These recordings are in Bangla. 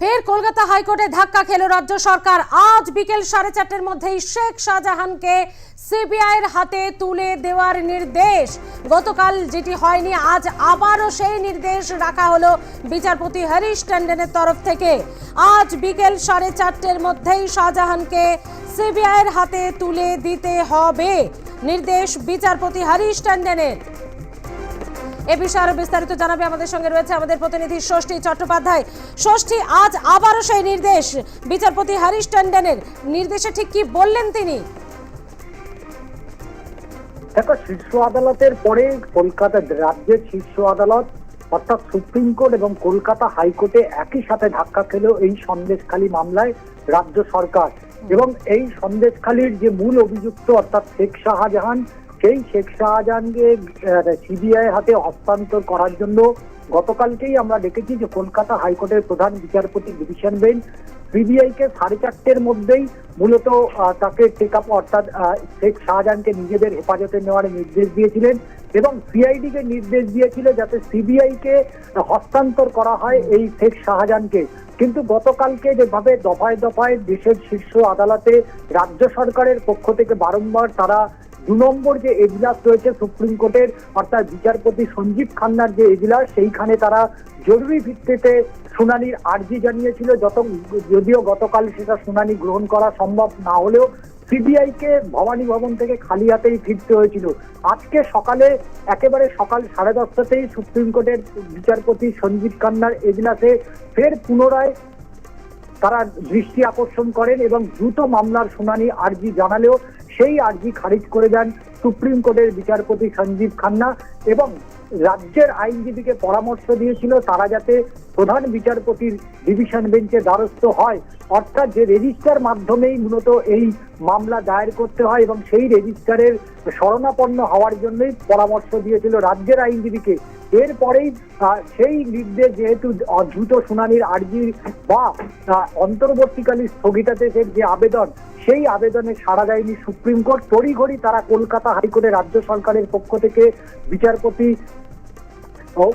ফের কলকাতা হাইকোর্টে ধাক্কা খেল রাজ্য সরকার। আজ বিকেল সাড়ে চারটের মধ্যেই শেখ শাহজাহানকে সিবিআইয়ের হাতে তুলে দেওয়ার নির্দেশ। গতকাল যেটি হয়নি, আজ আবারও সেই নির্দেশ রাখা হলো বিচারপতি হরিশ ট্যান্ডনের তরফ থেকে। আজ বিকেল সাড়ে চারটের মধ্যেই শাহজাহানকে সিবিআইয়ের হাতে তুলে দিতে হবে। নির্দেশ বিচারপতি হরিশ ট্যান্ডনের। এ বিষয়ে আরও বিস্তারিত জানাবে আমাদের সঙ্গে রয়েছে আমাদের প্রতিনিধি ষষ্ঠী চট্টোপাধ্যায়। ষষ্ঠী আজ আবারও সেই নির্দেশ। বিচারপতি হরিশ ট্যান্ডনের নির্দেশে ঠিক কি বললেন তিনি? দেখো শীর্ষ আদালতের পরে কলকাতা রাজ্যের শীর্ষ আদালত অর্থাৎ সুপ্রিম কোর্ট এবং কলকাতা হাইকোর্টে একই সাথে ধাক্কা খেল এই সন্দেশখালী মামলায় রাজ্য সরকার। এবং এই সন্দেশখালীর যে মূল অভিযুক্ত অর্থাৎ শেখ শাহজাহান সেই শেখ শাহজাহানকে সিবিআই হাতে হস্তান্তর করার জন্য গতকালকেই আমরা দেখেছি যে কলকাতা হাইকোর্টের প্রধান বিচারপতি ডিভিশন বেঞ্চ সিবিআই কে সাড়ে চারটের মধ্যেই মূলত তাকে টেক আপ অর্থাৎ শেখ শাহজাহানকে নিজেদের হেফাজতে নেওয়ার নির্দেশ দিয়েছিলেন এবং সিআইডি কে নির্দেশ দিয়েছিল যাতে সিবিআই কে হস্তান্তর করা হয় এই শেখ শাহজাহানকে। কিন্তু গতকালকে যেভাবে দফায় দফায় দেশের শীর্ষ আদালতে রাজ্য সরকারের পক্ষ থেকে বারংবার তারা দু নম্বর যে এজলাস রয়েছে সুপ্রিম কোর্টের, অর্থাৎ বিচারপতি সঞ্জীব খান্নার যে এজলাস, সেইখানে তারা জরুরি ভিত্তিতে শুনানির আর্জি জানিয়েছিল, যত যদিও গতকাল সেটা শুনানি গ্রহণ করা সম্ভব না হলেও সিবিআই কে ভবানী ভবন থেকে খালি হাতেই ফিরতে হয়েছিল। আজকে সকালে, একেবারে সকাল সাড়ে দশটাতেই সুপ্রিম কোর্টের বিচারপতি সঞ্জীব খান্নার এজলাসে ফের পুনরায় তারা দৃষ্টি আকর্ষণ করেন এবং দ্রুত মামলার শুনানি আর্জি জানালেও সেই আর্জি খারিজ করে দেন সুপ্রিম কোর্টের বিচারপতি সঞ্জীব খান্না এবং রাজ্যের আইনজীবীকে পরামর্শ দিয়েছিল তারা যাতে প্রধান বিচারপতির ডিভিশন বেঞ্চে দ্বারস্থ হয়। অর্থাৎ যে রেজিস্টার মাধ্যমেই মূলত এই মামলা দায়ের করতে হয় এবং সেই রেজিস্টারের শরণাপন্ন হওয়ার জন্যই পরামর্শ দিয়েছিল রাজ্যের আইনজীবীকে। এরপরেই সেই নির্দেশ যেহেতু দ্রুত শুনানির আর্জি বা অন্তর্বর্তীকালীন স্থগিতাদেশের যে আবেদন, সেই আবেদনে সাড়া দেয়নি সুপ্রিম কোর্ট। তড়িঘড়ি তারা কলকাতা হাইকোর্টে রাজ্য সরকারের পক্ষ থেকে বিচারপতি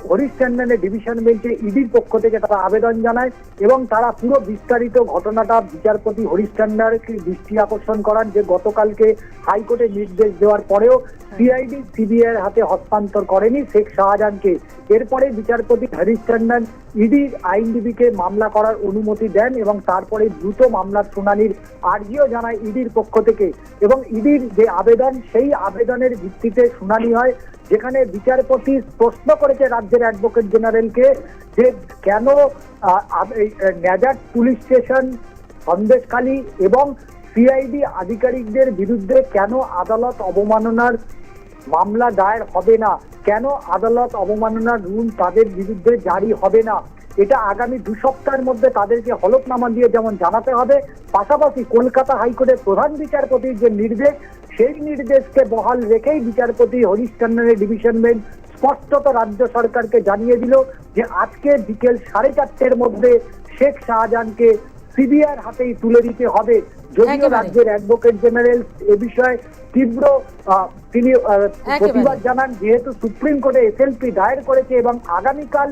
হরিশ ট্যান্ডনের ডিভিশন বেঞ্চে ইডির পক্ষ থেকে তারা আবেদন জানায় এবং তারা পুরো বিস্তারিত ঘটনাটা বিচারপতি হরিশ ট্যান্ডারকে দৃষ্টি আকর্ষণ করান যে গতকালকে হাইকোর্টে নির্দেশ দেওয়ার পরেও সিআইডি সিবিআই হাতে হস্তান্তর করেনি শেখ শাহজাহানকে। এরপরে বিচারপতি হরিশ ট্যান্ডন ইডির আইনজীবীকে মামলা করার অনুমতি দেন এবং তারপরে দ্রুত মামলার শুনানির আর্জিও জানায় ইডির পক্ষ থেকে। এবং ইডির যে আবেদন, সেই আবেদনের ভিত্তিতে শুনানি হয় যেখানে বিচারপতি প্রশ্ন করেছে রাজ্যের অ্যাডভোকেট জেনারেলকে যে কেন ন্যাজার পুলিশ স্টেশন সন্দেশখালী এবং সিআইডি আধিকারিকদের বিরুদ্ধে কেন আদালত অবমাননার মামলা দায়ের হবে না? কেন আদালত অবমাননার রুল তাদের বিরুদ্ধে জারি হবে না? এটা আগামী দু সপ্তাহের মধ্যে তাদেরকে হলফনামা দিয়ে যেমন জানাতে হবে, পাশাপাশি কলকাতা হাইকোর্টের প্রধান বিচারপতির যে নির্দেশ সেই নির্দেশকে বহাল রেখেই বিচারপতি হরিশ ট্যান্ডনের ডিভিশন বেঞ্চ স্পষ্টত রাজ্য সরকারকে জানিয়ে দিল যে আজকে বিকেল সাড়ে চারটের মধ্যে শেখ শাহজাহানকে সিবিআর হাতেই তুলে দিতে হবে। যদিও রাজ্যের অ্যাডভোকেট জেনারেল এ বিষয়ে তীব্র তিনি প্রতিবাদ জানান যেহেতু সুপ্রিম কোর্টে এসএলপি দায়ের করেছে এবং আগামীকাল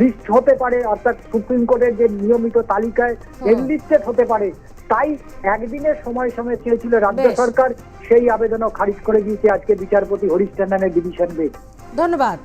লিস্ট হতে পারে অর্থাৎ সুপ্রিম কোর্টের যে নিয়মিত তালিকায় হুম। এনলিস্টেড হতে পারে তাই একদিনের সময় সময় চেয়েছিল রাজ্য সরকার সেই আবেদনও খারিজ করে দিয়েছে আজকে বিচারপতি হরিশ ট্যান্ডনের ডিভিশন বেঞ্চ। ধন্যবাদ।